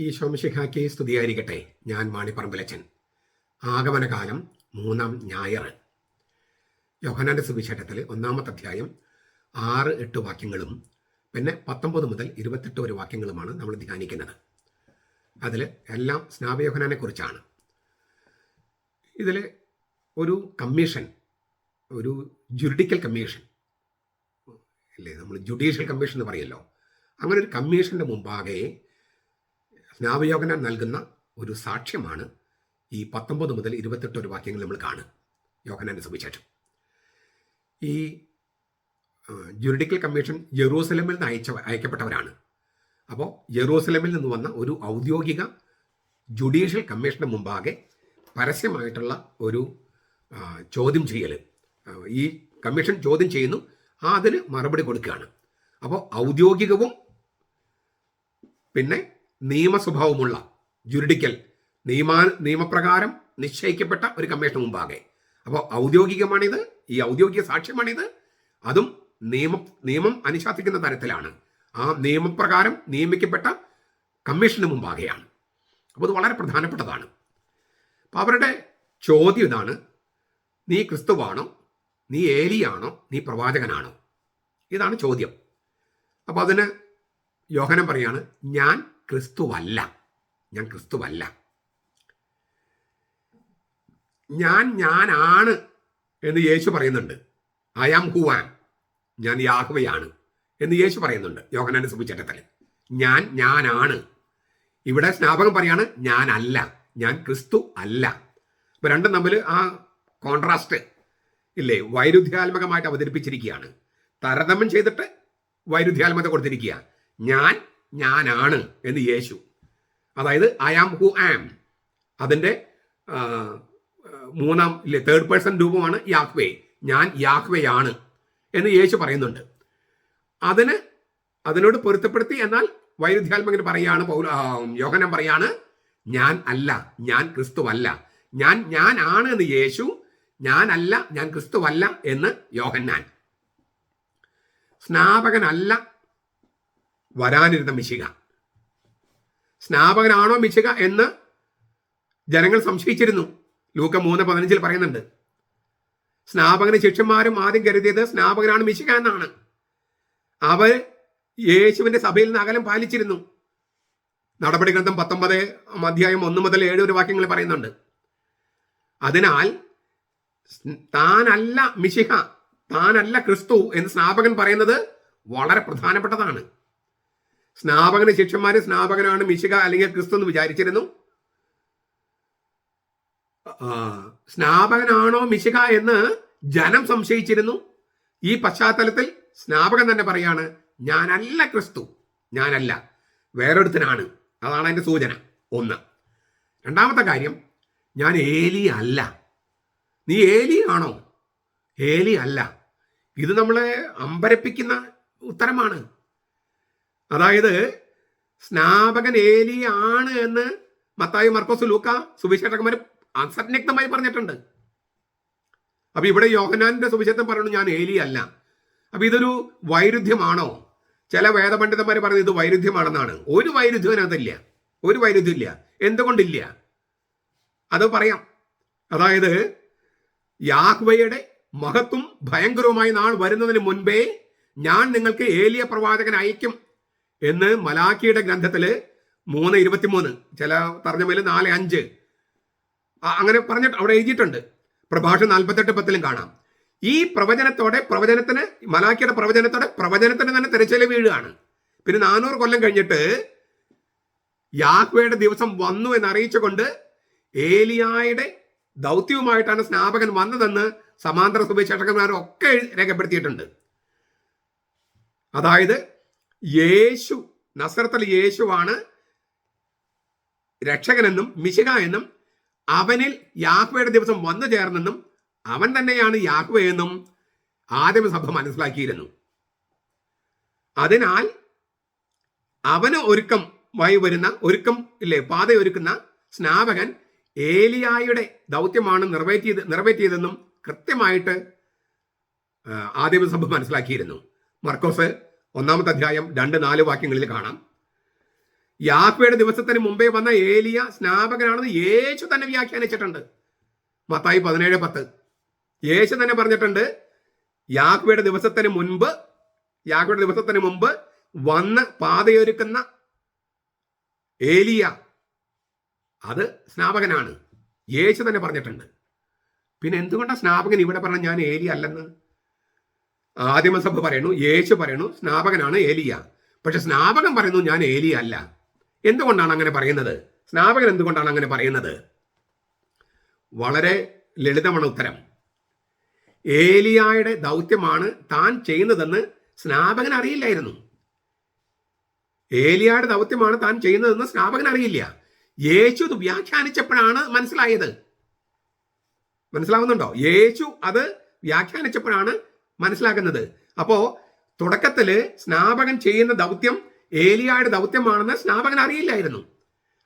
ഈ ശോമശിഖാക്കി സ്തുതിയായിരിക്കട്ടെ. ഞാൻ മാണിപ്പറമ്പിലച്ചൻ. ആഗമനകാലം മൂന്നാം ഞായർ. യോഹനാന്റെ സുവിശേഷത്തിൽ ഒന്നാമത്തെ അധ്യായം ആറ് എട്ട് വാക്യങ്ങളും പിന്നെ പത്തൊമ്പത് മുതൽ ഇരുപത്തെട്ട് വരെ വാക്യങ്ങളുമാണ് നമ്മൾ ധ്യാനിക്കുന്നത്. അതിൽ എല്ലാം സ്നാപയോഹനാനെ കുറിച്ചാണ്. ഇതിൽ ഒരു കമ്മീഷൻ ഒരു ജുഡിക്കൽ കമ്മീഷൻ അല്ലേ നമ്മൾ ജുഡീഷ്യൽ കമ്മീഷൻ എന്ന് പറയല്ലോ. അങ്ങനെ ഒരു കമ്മീഷന്റെ മുമ്പാകെ സ്നാപയോഹനാൻ നൽകുന്ന ഒരു സാക്ഷ്യമാണ് ഈ പത്തൊമ്പത് മുതൽ ഇരുപത്തെട്ട് ഒരു വാക്യങ്ങൾ നമ്മൾ കാണുക. യോഹനാന്റെ സുവിശേഷം. ഈ ജുറിഡിക്കൽ കമ്മീഷൻ ജെറൂസലമിൽ നിന്ന് അയച്ച അയക്കപ്പെട്ടവരാണ്. അപ്പോൾ ജെറൂസലമിൽ നിന്ന് വന്ന ഒരു ഔദ്യോഗിക ജുഡീഷ്യൽ കമ്മീഷന് മുമ്പാകെ പരസ്യമായിട്ടുള്ള ഒരു ചോദ്യം ചെയ്യൽ ഈ കമ്മീഷൻ ചോദ്യം ചെയ്യുന്നു. അതിന് മറുപടി കൊടുക്കുകയാണ്. അപ്പോൾ ഔദ്യോഗികവും പിന്നെ നിയമസ്വഭാവമുള്ള ജുരിഡിക്കൽ നിയമാ നിയമപ്രകാരം നിശ്ചയിക്കപ്പെട്ട ഒരു കമ്മീഷൻ മുമ്പാകെ. അപ്പോൾ ഔദ്യോഗികമാണിത് ഈ ഔദ്യോഗിക സാക്ഷ്യമാണിത്. അതും നിയമ നിയമം അനുശാസിക്കുന്ന തരത്തിലാണ്. ആ നിയമപ്രകാരം നിയമിക്കപ്പെട്ട കമ്മീഷന് മുമ്പാകെയാണ്. അപ്പോൾ അത് വളരെ പ്രധാനപ്പെട്ടതാണ്. അപ്പോൾ അവരുടെ ചോദ്യം ഇതാണ് നീ ക്രിസ്തുവാണോ? നീ ഏലിയാണോ? നീ പ്രവാചകനാണോ? ഇതാണ് ചോദ്യം. അപ്പോൾ അതിന് യോഹനം പറയാണ് ഞാൻ ക്രിസ്തുവല്ല. ഞാൻ ക്രിസ്തുവല്ല. ഞാൻ ഞാനാണ് എന്ന് യേശു പറയുന്നുണ്ട്. ഐ ആം ഹുവാൻ ഞാൻ യാഹുവയാണ് എന്ന് യേശു പറയുന്നുണ്ട് യോഹനാന്റെ സുഭിച്ചേട്ടത്തിൽ ഞാൻ ഞാനാണ്. ഇവിടെ സ്നാപകം പറയാണ് ഞാനല്ല. ഞാൻ ക്രിസ്തു അല്ല. അപ്പൊ രണ്ടും തമ്മിൽ ആ കോൺട്രാസ്റ്റ് ഇല്ലേ? വൈരുദ്ധ്യാത്മകമായിട്ട് അവതരിപ്പിച്ചിരിക്കുകയാണ്. താരതമ്യം ചെയ്തിട്ട് വൈരുദ്ധ്യാത്മകത കൊടുത്തിരിക്കുക ഞാൻ ഞാനാണ് എന്ന് യേശു. അതായത് ഐ ആം ഹു ആം അതിന്റെ മൂന്നാം ഇല്ലേ തേർഡ് പേഴ്സൺ രൂപമാണ് യാഹ്വേ. ഞാൻ യാഹ്വയാണ് എന്ന് യേശു പറയുന്നുണ്ട്. അതിന് അതിനോട് പൊരുത്തപ്പെടുത്തി എന്നാൽ വൈരുദ്ധ്യാത്മകന് പറയാണ് പൗല യോഹനം പറയാണ് ഞാൻ അല്ല ഞാൻ ക്രിസ്തുവല്ല. ഞാൻ ഞാൻ ആണ് എന്ന് യേശു ഞാനല്ല ഞാൻ ക്രിസ്തുവല്ല എന്ന് യോഹന്നാൻ. സ്നാപകനല്ല വരാനിരുന്ന മിശിക. സ്നാപകനാണോ മിശിക എന്ന് ജനങ്ങൾ സംശയിച്ചിരുന്നു. ലൂക്ക മൂന്ന് പതിനഞ്ചിൽ പറയുന്നുണ്ട്. സ്നാപകന് ശിഷ്യന്മാരും ആദ്യം കരുതിയത് സ്നാപകനാണ് മിശിക എന്നാണ്. അവർ യേശുവിന്റെ സഭയിൽ നിന്ന് അകലം പാലിച്ചിരുന്നു. നടപടി ഗ്രന്ഥം പത്തൊമ്പത് അധ്യായം ഒന്ന് മുതൽ ഏഴ് ഒരു വാക്യങ്ങൾ പറയുന്നുണ്ട്. അതിനാൽ താനല്ല മിശിഹ താനല്ല ക്രിസ്തു എന്ന് സ്നാപകൻ പറയുന്നത് വളരെ പ്രധാനപ്പെട്ടതാണ്. സ്നാപകന് ശിഷ്യന്മാര് സ്നാപകനാണ് മിശിക അല്ലെങ്കിൽ ക്രിസ്തു എന്ന് വിചാരിച്ചിരുന്നു. സ്നാപകനാണോ മിശിക എന്ന് ജനം സംശയിച്ചിരുന്നു. ഈ പശ്ചാത്തലത്തിൽ സ്നാപകൻ തന്നെ പറയാണ് ഞാനല്ല ക്രിസ്തു ഞാനല്ല വേറൊരുത്തനാണ്. അതാണ് എന്റെ സൂചന. ഒന്ന്. രണ്ടാമത്തെ കാര്യം ഞാൻ ഏലി അല്ല. നീ ഏലി ആണോ? ഏലി അല്ല. ഇത് നമ്മളെ അമ്പരപ്പിക്കുന്ന ഉത്തരമാണ്. അതായത് സ്നാപകൻ ഏലി ആണ് എന്ന് മത്തായി മർക്കോസ് ലൂക്ക സുവിശേഷകന്മാർ അസന്യക്തമായി പറഞ്ഞിട്ടുണ്ട്. അപ്പൊ ഇവിടെ യോഹനാന്റെ സുവിശേഷം പറയുന്നു ഞാൻ ഏലി അല്ല. അപ്പൊ ഇതൊരു വൈരുദ്ധ്യമാണോ? ചില വേദപണ്ഡിതന്മാർ പറയുന്നത് ഇത് വൈരുദ്ധ്യമാണെന്നാണ്. ഒരു വൈരുദ്ധ്യം അതിനകത്തില്ല. ഒരു വൈരുദ്ധ്യമില്ല. എന്തുകൊണ്ടില്ല? അത് പറയാം. അതായത് യാഹ്വയുടെ മഹത്വം ഭയങ്കരവുമായ നാൾ വരുന്നതിന് മുൻപേ ഞാൻ നിങ്ങൾക്ക് ഏലിയ പ്രവാചകൻ അയക്കും എന്ന് മലാക്കിയുടെ ഗ്രന്ഥത്തിൽ മൂന്ന് ഇരുപത്തിമൂന്ന്. ചില തർജമയിൽ നാല് അഞ്ച്. അങ്ങനെ പറഞ്ഞിട്ട് അവിടെ എഴുതിയിട്ടുണ്ട്. പ്രഭാഷണം നാൽപ്പത്തെട്ട് പത്തിലും കാണാം. ഈ പ്രവചനത്തോടെ പ്രവചനത്തിന് മലാക്കിയുടെ പ്രവചനത്തോടെ പ്രവചനത്തിന് തന്നെ തിരച്ചില വീഴുകയാണ്. പിന്നെ നാനൂറ് കൊല്ലം കഴിഞ്ഞിട്ട് യാഹ്വയുടെ ദിവസം വന്നു എന്ന് അറിയിച്ചുകൊണ്ട് ഏലിയായുടെ ദൗത്യവുമായിട്ടാണ് സ്നാപകൻ വന്നതെന്ന് സമാന്തര സുവിശേഷകന്മാരൊക്കെ രേഖപ്പെടുത്തിയിട്ടുണ്ട്. അതായത് യേശു നസ്രത്തൽ യേശുവാണ് രക്ഷകനെന്നും മിശിക എന്നും അവനിൽ യാഹ്വയുടെ ദിവസം വന്നു ചേർന്നെന്നും അവൻ തന്നെയാണ് യാഹ്വ എന്നും ആദിമസഭ മനസ്സിലാക്കിയിരുന്നു. അതിനാൽ അവന് ഒരുക്കം വായി വരുന്ന ഒരുക്കം ഇല്ലേ പാതയൊരുക്കുന്ന സ്നാപകൻ ഏലിയായുടെ ദൗത്യമാണ് നിറവേറ്റിയത് നിറവേറ്റിയതെന്നും കൃത്യമായിട്ട് ആദിമസഭ മനസ്സിലാക്കിയിരുന്നു. മർക്കോസ് ഒന്നാമത്തെ അധ്യായം രണ്ട് നാല് വാക്യങ്ങളിൽ കാണാം. യാഹ്വയുടെ ദിവസത്തിന് മുമ്പേ വന്ന ഏലിയ സ്നാപകനാണെന്ന് യേശു തന്നെ വ്യാഖ്യാനിച്ചിട്ടുണ്ട്. മത്തായി പതിനേഴ് പത്ത്. യേശു തന്നെ പറഞ്ഞിട്ടുണ്ട് യാഹ്വയുടെ ദിവസത്തിന് മുൻപ് യാഹ്വയുടെ ദിവസത്തിന് മുമ്പ് വന്ന് പാതയൊരുക്കുന്ന ഏലിയ അത് സ്നാപകനാണ്. യേശു തന്നെ പറഞ്ഞിട്ടുണ്ട്. പിന്നെ എന്തുകൊണ്ടാണ് സ്നാപകൻ ഇവിടെ പറഞ്ഞ ഞാൻ ഏലിയ അല്ലെന്ന്? ആദിമസഭ പറയുന്നു യേശു പറയുന്നു സ്നാപകനാണ് ഏലിയ. പക്ഷെ സ്നാപകൻ പറയുന്നു ഞാൻ ഏലിയ അല്ല. എന്തുകൊണ്ടാണ് അങ്ങനെ പറയുന്നത്? സ്നാപകൻ എന്തുകൊണ്ടാണ് അങ്ങനെ പറയുന്നത്? വളരെ ലളിതമാണ് ഉത്തരം. ഏലിയായുടെ ദൗത്യമാണ് താൻ ചെയ്യുന്നതെന്ന് സ്നാപകൻ അറിയില്ലായിരുന്നു. ഏലിയായുടെ ദൗത്യമാണ് താൻ ചെയ്യുന്നതെന്ന് സ്നാപകൻ അറിയില്ല. യേശു അത് വ്യാഖ്യാനിച്ചപ്പോഴാണ് മനസ്സിലായത്. മനസ്സിലാവുന്നുണ്ടോ? യേശു അത് വ്യാഖ്യാനിച്ചപ്പോഴാണ് മനസ്സിലാക്കുന്നത്. അപ്പോ തുടക്കത്തിൽ സ്നാപകൻ ചെയ്യുന്ന ദൗത്യം ഏലിയായുടെ ദൗത്യമാണെന്ന് സ്നാപകൻ അറിയില്ലായിരുന്നു.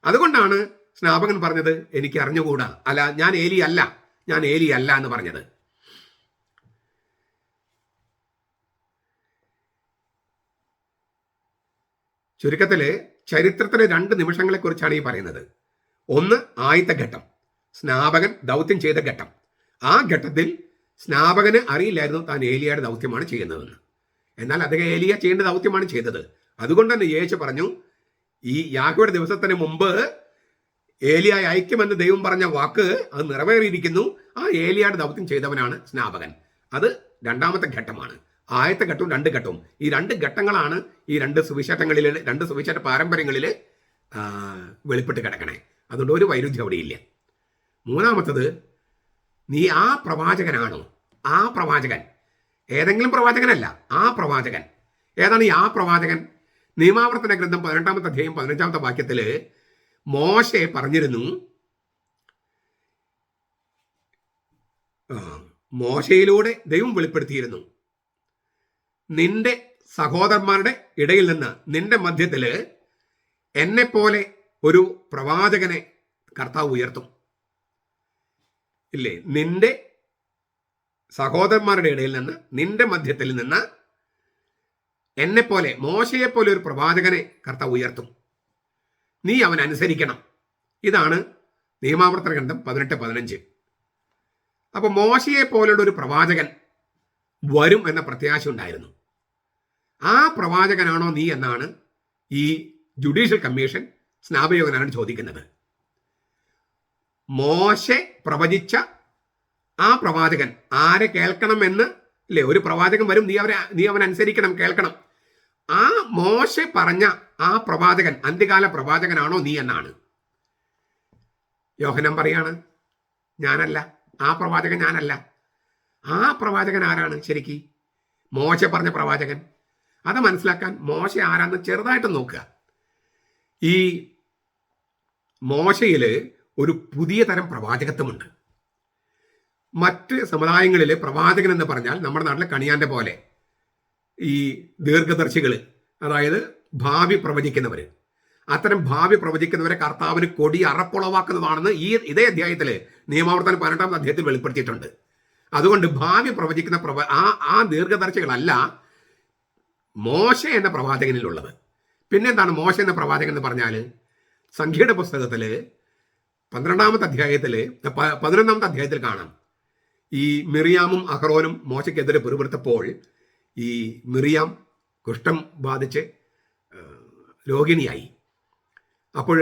അതുകൊണ്ടാണ് സ്നാപകൻ പറഞ്ഞത് എനിക്ക് അറിഞ്ഞുകൂടാ. അല്ല ഞാൻ ഏലി അല്ല. ഞാൻ ഏലി അല്ല എന്ന് പറഞ്ഞത്. ചുരുക്കത്തിൽ ചരിത്രത്തിലെ രണ്ട് നിമിഷങ്ങളെ കുറിച്ചാണ് ഈ പറയുന്നത്. ഒന്ന് ആദ്യത്തെ ഘട്ടം. സ്നാപകൻ ദൗത്യം ചെയ്ത ഘട്ടം. ആ ഘട്ടത്തിൽ സ്നാപകന് അറിയില്ലായിരുന്നു താൻ ഏലിയയുടെ ദൗത്യമാണ് ചെയ്യുന്നതെന്ന് എന്നാൽ അദ്ദേഹം ഏലിയ ചെയ്യേണ്ട ദൗത്യമാണ് ചെയ്തത്. അതുകൊണ്ട് തന്നെ യേശു പറഞ്ഞു ഈ യാഗയുടെ ദിവസത്തിന് മുമ്പ് ഏലിയായി അയക്കുമെന്ന് ദൈവം പറഞ്ഞ വാക്ക് അത് നിറവേറിയിരിക്കുന്നു. ആ ഏലിയയുടെ ദൗത്യം ചെയ്തവനാണ് സ്നാപകൻ. അത് രണ്ടാമത്തെ ഘട്ടമാണ്. ആദ്യത്തെ ഘട്ടവും രണ്ട് ഘട്ടവും. ഈ രണ്ട് ഘട്ടങ്ങളാണ് ഈ രണ്ട് സുവിശേഷങ്ങളിൽ രണ്ട് സുവിശേഷ പാരമ്പര്യങ്ങളിൽ വെളിപ്പെട്ട് കിടക്കണേ. അതുകൊണ്ട് ഒരു വൈരുദ്ധ്യം അവിടെയില്ല മൂന്നാമത്തത് നീ ആ പ്രവാചകനാണോ? ആ പ്രവാചകൻ. ഏതെങ്കിലും പ്രവാചകനല്ല ആ പ്രവാചകൻ. ഏതാണ് ഈ ആ പ്രവാചകൻ? നിയമാവർത്തന ഗ്രന്ഥം പതിനെട്ടാമത്തെ അധ്യായം പതിനഞ്ചാമത്തെ വാക്യത്തിൽ മോശെ പറഞ്ഞിരുന്നു മോശയിലൂടെ ദൈവം വെളിപ്പെടുത്തിയിരുന്നു. നിന്റെ സഹോദരന്മാരുടെ ഇടയിൽ നിന്ന് നിന്റെ മധ്യത്തിൽ എന്നെ പോലെ ഒരു പ്രവാചകനെ കർത്താവ് ഉയർത്തും. ഇല്ലേ? നിന്റെ സഹോദരന്മാരുടെ ഇടയിൽ നിന്ന് നിന്റെ മധ്യത്തിൽ നിന്ന് എന്നെപ്പോലെ മോശയെപ്പോലെ മോശയെ ഒരു പ്രവാചകനെ കർത്താവ് ഉയർത്തും. നീ അവൻ അനുസരിക്കണം. ഇതാണ് നിയമാവർത്തന ഗ്രന്ഥം പതിനെട്ട് പതിനഞ്ച്. അപ്പോൾ മോശയെ പോലുള്ള ഒരു പ്രവാചകൻ വരും എന്ന പ്രത്യാശ ഉണ്ടായിരുന്നു. ആ പ്രവാചകനാണോ നീ എന്നാണ് ഈ ജുഡീഷ്യൽ കമ്മീഷൻ സ്നാപയോഗനാണ് ചോദിക്കുന്നത്. മോശെ പ്രവചിച്ച ആ പ്രവാചകൻ. ആരെ കേൾക്കണമെന്ന് അല്ലെ ഒരു പ്രവാചകൻ വരും നീ അവരെ നീ അവൻ അനുസരിക്കണം കേൾക്കണം. ആ മോശെ പറഞ്ഞ ആ പ്രവാചകൻ അന്ത്യകാല പ്രവാചകനാണോ നീ എന്നാണ്. യോഹനം പറയാണ് ഞാനല്ല. ആ പ്രവാചകൻ ഞാനല്ല. ആ പ്രവാചകൻ ആരാണ് ശരിക്ക്? മോശ പറഞ്ഞ പ്രവാചകൻ. അത് മനസ്സിലാക്കാൻ മോശ ആരാന്ന് ചെറുതായിട്ട് നോക്കുക. ഈ മോശയിൽ ഒരു പുതിയ തരം പ്രവാചകത്വമുണ്ട്. മറ്റ് സമുദായങ്ങളിൽ പ്രവാചകൻ എന്ന് പറഞ്ഞാൽ നമ്മുടെ നാട്ടിലെ കണിയാന്റെ പോലെ ഈ ദീർഘദർശികൾ അതായത് ഭാവി പ്രവചിക്കുന്നവർ അത്തരം ഭാവി പ്രവചിക്കുന്നവരെ കർത്താവിന് കൊടി അറപ്പുളവാക്കുന്നതാണെന്ന് ഈ ഇതേ അധ്യായത്തിൽ നിയമാവർത്തനം പതിനെട്ടാം അധ്യായത്തിൽ വെളിപ്പെടുത്തിയിട്ടുണ്ട്. അതുകൊണ്ട് ഭാവി പ്രവചിക്കുന്ന പ്രവ ആ ആ ദീർഘദർശികളല്ല മോശ എന്ന പ്രവാചകനിലുള്ളത്. പിന്നെന്താണ് മോശ എന്ന പ്രവാചകൻ എന്ന് പറഞ്ഞാൽ സംഖ്യയുടെ പുസ്തകത്തിൽ പന്ത്രണ്ടാമത്തെ അധ്യായത്തിലെ പതിനൊന്നാമത്തെ അധ്യായത്തിൽ കാണാം. ഈ മിറിയാമും അഹ്റോനും മോശയ്ക്കെതിരെ പിറുപിറുത്തപ്പോൾ ഈ മിറിയാം കുഷ്ഠം ബാധിച്ച് രോഹിണിയായി അപ്പോൾ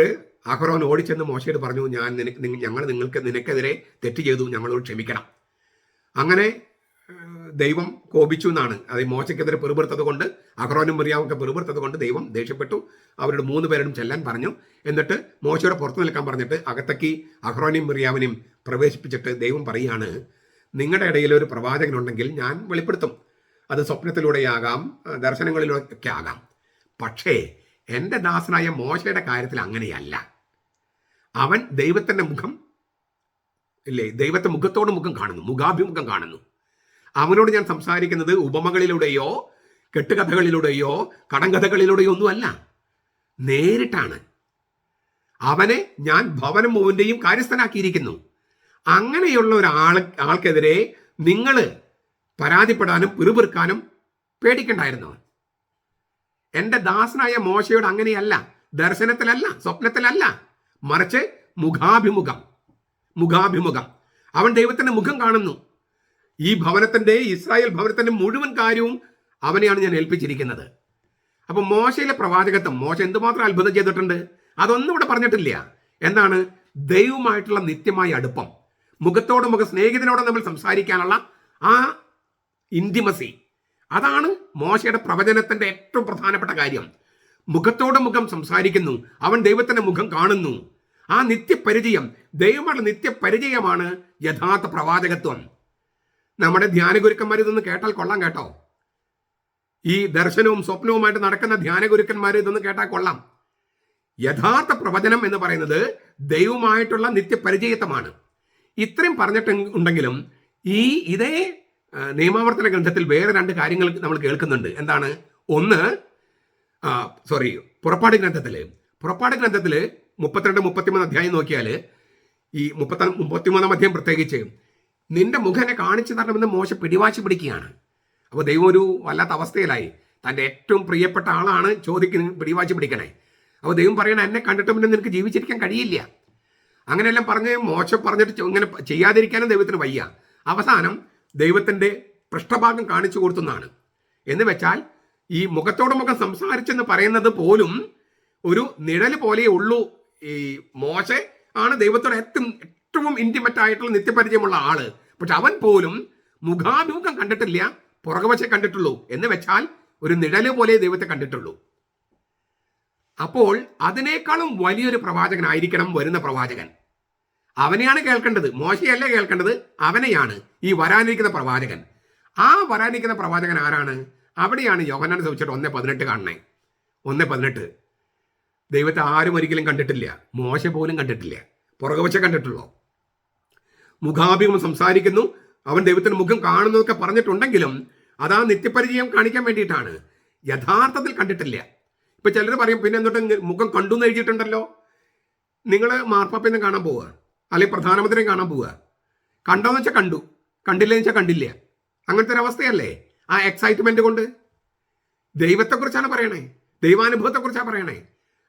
അഹ്റോൻ ഓടിച്ചെന്ന് മോശയോട് പറഞ്ഞു ഞാൻ നിനക്ക് ഞങ്ങൾ നിങ്ങൾക്ക് നിനക്കെതിരെ തെറ്റ് ചെയ്തു ഞങ്ങളോട് ക്ഷമിക്കണം. അങ്ങനെ ദൈവം കോപിച്ചു എന്നാണ്. അത് മോശയ്ക്കെതിരെ പെറുപെടുത്തത് കൊണ്ട് അഹ്റോനും മറിയാമൊക്കെ പെറുപെടുത്തത് കൊണ്ട് ദൈവം ദേഷ്യപ്പെട്ടു. അവരുടെ മൂന്ന് പേരോടും ചെല്ലാൻ പറഞ്ഞു. എന്നിട്ട് മോശയുടെ പുറത്തു നിൽക്കാൻ പറഞ്ഞിട്ട് അകത്തേക്ക് അഹ്റോനെയും മറിയാവിനെയും പ്രവേശിപ്പിച്ചിട്ട് ദൈവം പറയുകയാണ് നിങ്ങളുടെ ഇടയിൽ ഒരു പ്രവാചകനുണ്ടെങ്കിൽ ഞാൻ വെളിപ്പെടുത്തും. അത് സ്വപ്നത്തിലൂടെയാകാം ദർശനങ്ങളിലൊക്കെ ആകാം. പക്ഷേ എന്റെ ദാസനായ മോശയുടെ കാര്യത്തിൽ അങ്ങനെയല്ല. അവൻ ദൈവത്തിന്റെ മുഖം ഇല്ലേ ദൈവത്തെ മുഖത്തോട് മുഖം കാണുന്നു മുഖാഭിമുഖം കാണുന്നു. അവനോട് ഞാൻ സംസാരിക്കുന്നത് ഉപമകളിലൂടെയോ കെട്ടുകഥകളിലൂടെയോ കടങ്കഥകളിലൂടെയോ ഒന്നുമല്ല. നേരിട്ടാണ്. അവനെ ഞാൻ ഭവനം മോവിന്റെയും കാര്യസ്ഥനാക്കിയിരിക്കുന്നു. അങ്ങനെയുള്ള ഒരാൾ ആൾക്കെതിരെ നിങ്ങൾ പരാതിപ്പെടാനും പിറുപിറുക്കാനും പേടിക്കണ്ടായിരുന്നു എന്റെ ദാസനായ മോശയോട് അങ്ങനെയല്ല. ദർശനത്തിലല്ല സ്വപ്നത്തിലല്ല. മറിച്ച് മുഖാഭിമുഖം. മുഖാഭിമുഖം. അവൻ ദൈവത്തിന്റെ മുഖം കാണുന്നു. ഈ ഭവനത്തിന്റെ ഇസ്രായേൽ ഭവനത്തിന്റെ മുഴുവൻ കാര്യവും അവനെയാണ് ഞാൻ ഏൽപ്പിച്ചിരിക്കുന്നത്. അപ്പൊ മോശയിലെ പ്രവാചകത്വം മോശ എന്തുമാത്രം അത്ഭുതം ചെയ്തിട്ടുണ്ട്? അതൊന്നും ഇവിടെ പറഞ്ഞിട്ടില്ല. എന്താണ്? ദൈവമായിട്ടുള്ള നിത്യമായ അടുപ്പം. മുഖത്തോട് മുഖ സ്നേഹിതനോട് നമ്മൾ സംസാരിക്കാനുള്ള ആ ഇന്റിമസി അതാണ് മോശയുടെ പ്രവചനത്തിന്റെ ഏറ്റവും പ്രധാനപ്പെട്ട കാര്യം. മുഖത്തോട് മുഖം സംസാരിക്കുന്നു. അവൻ ദൈവത്തിന്റെ മുഖം കാണുന്നു. ആ നിത്യപരിചയം ദൈവമുള്ള നിത്യപരിചയമാണ് യഥാർത്ഥ പ്രവാചകത്വം. നമ്മുടെ ധ്യാനഗുരുക്കന്മാർ ഇതൊന്ന് കേട്ടാൽ കൊള്ളാം കേട്ടോ. ഈ ദർശനവും സ്വപ്നവുമായിട്ട് നടക്കുന്ന ധ്യാനഗുരുക്കന്മാർ ഇതൊന്ന് കേട്ടാൽ കൊള്ളാം. യഥാർത്ഥ പ്രവചനം എന്ന് പറയുന്നത് ദൈവമായിട്ടുള്ള നിത്യപരിചയത്വമാണ്. ഇത്രയും പറഞ്ഞിട്ട് ഉണ്ടെങ്കിലും ഈ ഇതേ നിയമാവർത്തന ഗ്രന്ഥത്തിൽ വേറെ രണ്ട് കാര്യങ്ങൾ നമ്മൾ കേൾക്കുന്നുണ്ട്. എന്താണ്? ഒന്ന് സോറി പുറപ്പാട് ഗ്രന്ഥത്തിൽ പുറപ്പാട് ഗ്രന്ഥത്തിൽ മുപ്പത്തിരണ്ട് മുപ്പത്തിമൂന്ന് അധ്യായം നോക്കിയാൽ ഈ മുപ്പത്തി മുപ്പത്തിമൂന്നാം അധ്യായം പ്രത്യേകിച്ച് നിന്റെ മുഖനെ കാണിച്ചു തരണമെന്ന് മോശം പിടിവാശി പിടിക്കുകയാണ്. അപ്പോൾ ദൈവം ഒരു വല്ലാത്ത അവസ്ഥയിലായി. തന്റെ ഏറ്റവും പ്രിയപ്പെട്ട ആളാണ് ചോദിക്കുന്ന പിടിവാശി പിടിക്കണേ. അപ്പോൾ ദൈവം പറയണ എന്നെ കണ്ടിട്ട് പിന്നെ നിനക്ക് ജീവിച്ചിരിക്കാൻ കഴിയില്ല. അങ്ങനെയെല്ലാം പറഞ്ഞ് മോശം പറഞ്ഞിട്ട് ഇങ്ങനെ ചെയ്യാതിരിക്കാനും ദൈവത്തിന് വയ്യ. അവസാനം ദൈവത്തിന്റെ പൃഷ്ഠഭാഗം കാണിച്ചു കൊടുത്തുന്നാണ്. എന്ന് വെച്ചാൽ ഈ മുഖത്തോട് മുഖം സംസാരിച്ചെന്ന് പറയുന്നത് പോലും ഒരു നിഴൽ പോലെ ഉള്ളൂ. ഈ മോശ ആണ് ദൈവത്തോട് ഏറ്റവും ഏറ്റവും ഇന്റിമറ്റ് ആയിട്ടുള്ള നിത്യപരിചയമുള്ള ആൾ. പക്ഷെ അവൻ പോലും മുഖാമുഖം കണ്ടിട്ടില്ല പുറകുവശം കണ്ടിട്ടുള്ളൂ എന്ന് വെച്ചാൽ ഒരു നിഴൽ പോലെ ദൈവത്തെ കണ്ടിട്ടുള്ളൂ. അപ്പോൾ അതിനേക്കാളും വലിയൊരു പ്രവാചകനായിരിക്കണം വരുന്ന പ്രവാചകൻ. അവനെയാണ് കേൾക്കേണ്ടത്. മോശയല്ല കേൾക്കേണ്ടത്? അവനെയാണ് ഈ വരാനിരിക്കുന്ന പ്രവാചകൻ. ആ വരാനിരിക്കുന്ന പ്രവാചകൻ ആരാണ്? അവിടെയാണ് യോഹനാൻ ചോദിച്ചിട്ട് ഒന്നേ പതിനെട്ട് കാണണേ. ഒന്നേ പതിനെട്ട്. ദൈവത്തെ ആരും ഒരിക്കലും കണ്ടിട്ടില്ല. മോശ പോലും കണ്ടിട്ടില്ല. പുറകുവശം കണ്ടിട്ടുള്ളൂ. മുഖാഭിമുഖം സംസാരിക്കുന്നു. അവൻ ദൈവത്തിന് മുഖം കാണുന്നതൊക്കെ പറഞ്ഞിട്ടുണ്ടെങ്കിലും അതാ നിത്യപരിചയം കാണിക്കാൻ വേണ്ടിയിട്ടാണ്. യഥാർത്ഥത്തിൽ കണ്ടിട്ടില്ല. ഇപ്പൊ ചിലർ പറയും പിന്നെ എന്നിട്ട് മുഖം കണ്ടു എന്ന് എഴുതിയിട്ടുണ്ടല്ലോ. നിങ്ങൾ മാർപ്പാപ്പിനെ കാണാൻ പോവുക. അല്ലെങ്കിൽ പ്രധാനമന്ത്രിയെ കാണാൻ പോവുക. കണ്ടോന്ന് വെച്ചാൽ കണ്ടു. കണ്ടില്ല വെച്ചാൽ കണ്ടില്ല. അങ്ങനത്തെ ഒരു അവസ്ഥയല്ലേ? ആ എക്സൈറ്റ്മെന്റ് കൊണ്ട്. ദൈവത്തെക്കുറിച്ചാണ് പറയണേ. ദൈവാനുഭവത്തെക്കുറിച്ചാണ് പറയണേ.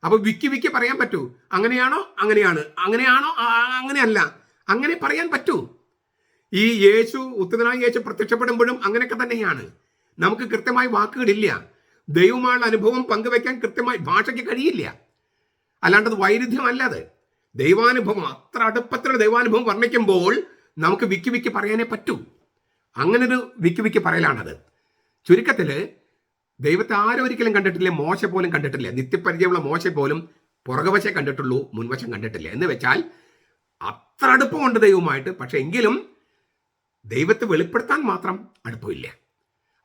അപ്പൊ വിക്കി വിക്കി പറയാൻ പറ്റൂ. അങ്ങനെയാണോ? അങ്ങനെയാണ്. അങ്ങനെയാണോ? അങ്ങനെയല്ല. അങ്ങനെ പറയാൻ പറ്റൂ. ഈ യേശു ഉത്തരനായ യേശു പ്രത്യക്ഷപ്പെടുമ്പോഴും അങ്ങനെയൊക്കെ തന്നെയാണ്. നമുക്ക് കൃത്യമായി വാക്കുകളില്ല. ദൈവമായുള്ള അനുഭവം പങ്കുവെക്കാൻ കൃത്യമായി ഭാഷയ്ക്ക് കഴിയില്ല. അല്ലാണ്ടത് വൈരുദ്ധ്യമല്ലാതെ ദൈവാനുഭവം അത്ര അടുപ്പത്തിലുള്ള ദൈവാനുഭവം വർണിക്കുമ്പോൾ നമുക്ക് വിക്കി വിക്കി പറയാനേ പറ്റൂ. അങ്ങനൊരു വിക്കി വിക്കി പറയലാണത്. ചുരുക്കത്തിൽ ദൈവത്തെ ആരും ഒരിക്കലും കണ്ടിട്ടില്ല മോശ പോലും കണ്ടിട്ടില്ല. നിത്യപരിചയമുള്ള മോശ പോലും പുറകുവശേ കണ്ടിട്ടുള്ളൂ മുൻവശം കണ്ടിട്ടില്ല. എന്ന് വെച്ചാൽ അത്ര അടുപ്പമുണ്ട് ദൈവമായിട്ട് പക്ഷെ എങ്കിലും ദൈവത്തെ വെളിപ്പെടുത്താൻ മാത്രം അടുപ്പമില്ല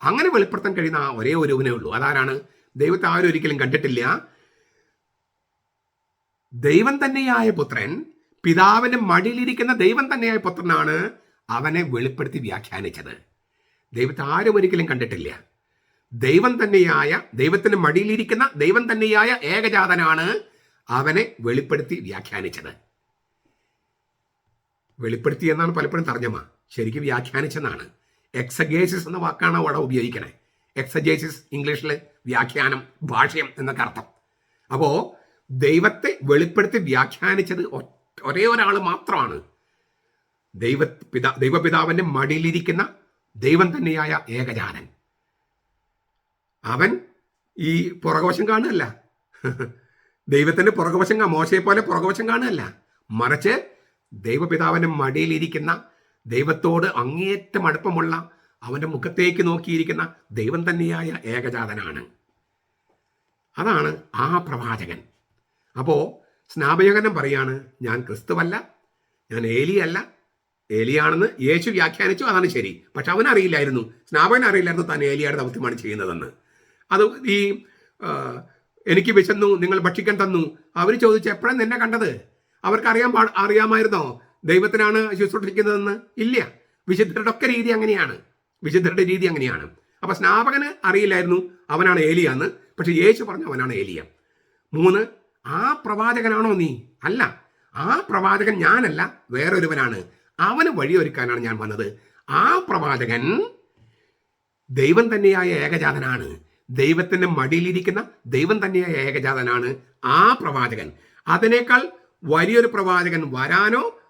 അങ്ങനെ വെളിപ്പെടുത്താൻ കഴിയുന്ന ആ ഒരേ ഒരുവനേ ഉള്ളൂ. അതാരാണ്? ദൈവത്തെ ആരും ഒരിക്കലും കണ്ടിട്ടില്ല. ദൈവം തന്നെയായ പുത്രൻ പിതാവിന്റെ മടിയിലിരിക്കുന്ന ദൈവം തന്നെയായ പുത്രനാണ് അവനെ വെളിപ്പെടുത്തി വ്യാഖ്യാനിച്ചത്. ദൈവത്തെ ആരും ഒരിക്കലും കണ്ടിട്ടില്ല. ദൈവം തന്നെയായ ദൈവത്തിന്റെ മടിയിലിരിക്കുന്ന ദൈവം തന്നെയായ ഏകജാതനാണ് അവനെ വെളിപ്പെടുത്തി വ്യാഖ്യാനിച്ചത്. വെളിപ്പെടുത്തി എന്നാണ് പലപ്പോഴും തർജമ. ശരിക്കും വ്യാഖ്യാനിച്ചെന്നാണ്. എക്സഗേസിസ് എന്ന വാക്കാണ് അവിടെ ഉപയോഗിക്കണേ. എക്സജേസിസ് ഇംഗ്ലീഷിൽ വ്യാഖ്യാനം ഭാഷ്യം എന്നൊക്കെ അർത്ഥം. അപ്പോൾ ദൈവത്തെ വെളിപ്പെടുത്തി വ്യാഖ്യാനിച്ചത് ഒരേ ഒരാൾ മാത്രമാണ്. ദൈവ പിതാ ദൈവപിതാവിന്റെ മടിയിലിരിക്കുന്ന ദൈവം തന്നെയായ ഏകജാനൻ. അവൻ ഈ പുറകവശം കാണുകയല്ല. ദൈവത്തിന്റെ പുറകവശം മോശയെ പോലെ പുറകവശം കാണുകയല്ല. മറിച്ച് ദൈവപിതാവിന്റെ മടിയിലിരിക്കുന്ന ദൈവത്തോട് അങ്ങേയറ്റം അടുപ്പമുള്ള അവന്റെ മുഖത്തേക്ക് നോക്കിയിരിക്കുന്ന ദൈവം തന്നെയായ ഏകജാതനാണ്. അതാണ് ആ പ്രവാചകൻ. അപ്പോ സ്നാപയോഹനം പറയാണ് ഞാൻ ക്രിസ്തുവല്ല ഞാൻ ഏലിയല്ല. ഏലിയാണെന്ന് യേശു വ്യാഖ്യാനിച്ചു അതാണ് ശരി. പക്ഷെ അവൻ അറിയില്ലായിരുന്നു സ്നാപകൻ അറിയില്ലായിരുന്നു താൻ ഏലിയുടെ ദൗത്യമാണ് ചെയ്യുന്നതെന്ന്. അത് ഈ എനിക്ക് വിശന്നു നിങ്ങൾ ഭക്ഷിക്കാൻ തന്നു. അവർ ചോദിച്ചു എപ്പോഴാണ് നിന്നെ കണ്ടത്? അവർക്ക് അറിയാൻ പാ അറിയാമായിരുന്നോ? ദൈവത്തിനാണ് ശുശ്രൂഷിക്കുന്നതെന്ന്? ഇല്ല. വിശുദ്ധരുടെ ഒക്കെ രീതി അങ്ങനെയാണ്. വിശുദ്ധരുടെ രീതി അങ്ങനെയാണ്. അപ്പൊ സ്നാപകന് അറിയില്ലായിരുന്നു അവനാണ് ഏലിയ എന്ന് പക്ഷെ യേശു പറഞ്ഞു അവനാണ് ഏലിയ. മൂന്ന് ആ പ്രവാചകനാണോ നീ? അല്ല. ആ പ്രവാചകൻ ഞാനല്ല വേറൊരുവനാണ്. അവന് വഴിയൊരുക്കാനാണ് ഞാൻ വന്നത്. ആ പ്രവാചകൻ ദൈവം തന്നെയായ ഏകജാതനാണ്. ദൈവത്തിന്റെ മടിയിലിരിക്കുന്ന ദൈവം തന്നെയായ ഏകജാതനാണ് ആ പ്രവാചകൻ. അതിനേക്കാൾ വലിയൊരു പ്രവാചകൻ വരാനോ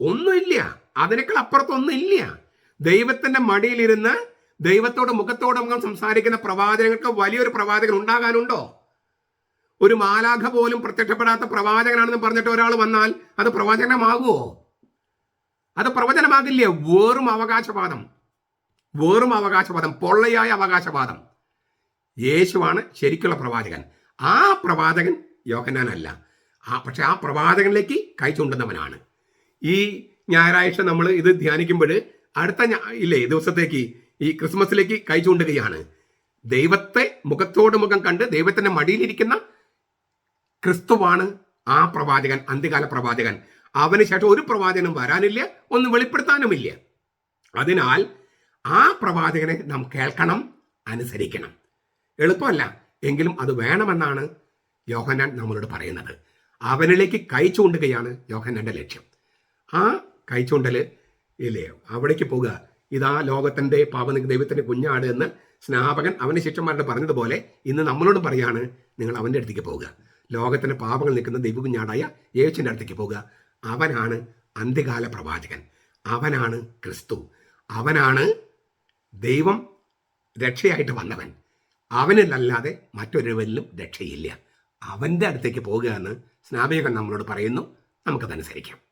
ഒന്നുമില്ല. അതിനേക്കാൾ അപ്പുറത്തൊന്നുമില്ല. ദൈവത്തിന്റെ മടിയിലിരുന്ന് ദൈവത്തോട് മുഖത്തോട് മുഖം സംസാരിക്കുന്ന പ്രവാചകങ്ങൾക്ക് വലിയൊരു പ്രവാചകൻ ഉണ്ടാകാനുണ്ടോ? ഒരു മാലാഖ പോലും പ്രത്യക്ഷപ്പെടാത്ത പ്രവാചകനാണെന്ന് പറഞ്ഞിട്ട് ഒരാൾ വന്നാൽ അത് പ്രവചനമാകുമോ? അത് പ്രവചനമാകില്ലേ? വെറും അവകാശവാദം. വെറും അവകാശവാദം. പൊള്ളയായ അവകാശവാദം. യേശുവാണ് ശരിക്കുള്ള പ്രവാചകൻ. ആ പ്രവാചകൻ യോഹന്നാനല്ല. ആ പക്ഷെ ആ പ്രവാചകനിലേക്ക് കൈ ചൂണ്ടുന്നവനാണ്. ഈ ഞായറാഴ്ച നമ്മൾ ഇത് ധ്യാനിക്കുമ്പോൾ അടുത്ത ഇല്ലേ ദിവസത്തേക്ക് ഈ ക്രിസ്മസിലേക്ക് കൈ ചൂണ്ടുകയാണ്. ദൈവത്തെ മുഖത്തോട് മുഖം കണ്ട് ദൈവത്തിന്റെ മടിയിലിരിക്കുന്ന ക്രിസ്തുവാണ് ആ പ്രവാചകൻ അന്ത്യകാല പ്രവാചകൻ. അവന് ശേഷം ഒരു പ്രവാചകനും വരാനില്ല ഒന്നും വെളിപ്പെടുത്താനുമില്ല. അതിനാൽ ആ പ്രവാചകനെ നാം കേൾക്കണം അനുസരിക്കണം. എളുപ്പമല്ല എങ്കിലും അത് വേണമെന്നാണ് യോഹനാൻ നമ്മളോട് പറയുന്നത്. അവനിലേക്ക് കൈ ചൂണ്ടുകയാണ് യോഹന്നാന്റെ ലക്ഷ്യം. ആ കൈ ചൂണ്ടൽ ഇല്ലേ? അവിടേക്ക് പോകുക ഇതാ ലോകത്തിന്റെ പാപനിക്ക് ദൈവത്തിന്റെ കുഞ്ഞാട് എന്ന് സ്നാപകൻ അവന്റെ ശിഷ്യന്മാരോട് പറഞ്ഞതുപോലെ ഇന്ന് നമ്മളോട് പറയാണ് നിങ്ങൾ അവന്റെ അടുത്തേക്ക് പോവുക. ലോകത്തിന്റെ പാപങ്ങൾ നിൽക്കുന്ന ദൈവകുഞ്ഞാടായ യേശുവിന്റെ അടുത്തേക്ക് പോവുക. അവനാണ് അന്ത്യകാല പ്രവാചകൻ. അവനാണ് ക്രിസ്തു. അവനാണ് ദൈവം രക്ഷയായിട്ട് വന്നവൻ. അവനിലല്ലാതെ മറ്റൊരുവനിലും രക്ഷയില്ല. അവന്റെ അടുത്തേക്ക് പോകുക എന്ന് സ്നാപകൻ നമ്മളോട് പറയുന്നു. നമുക്കതനുസരിക്കാം.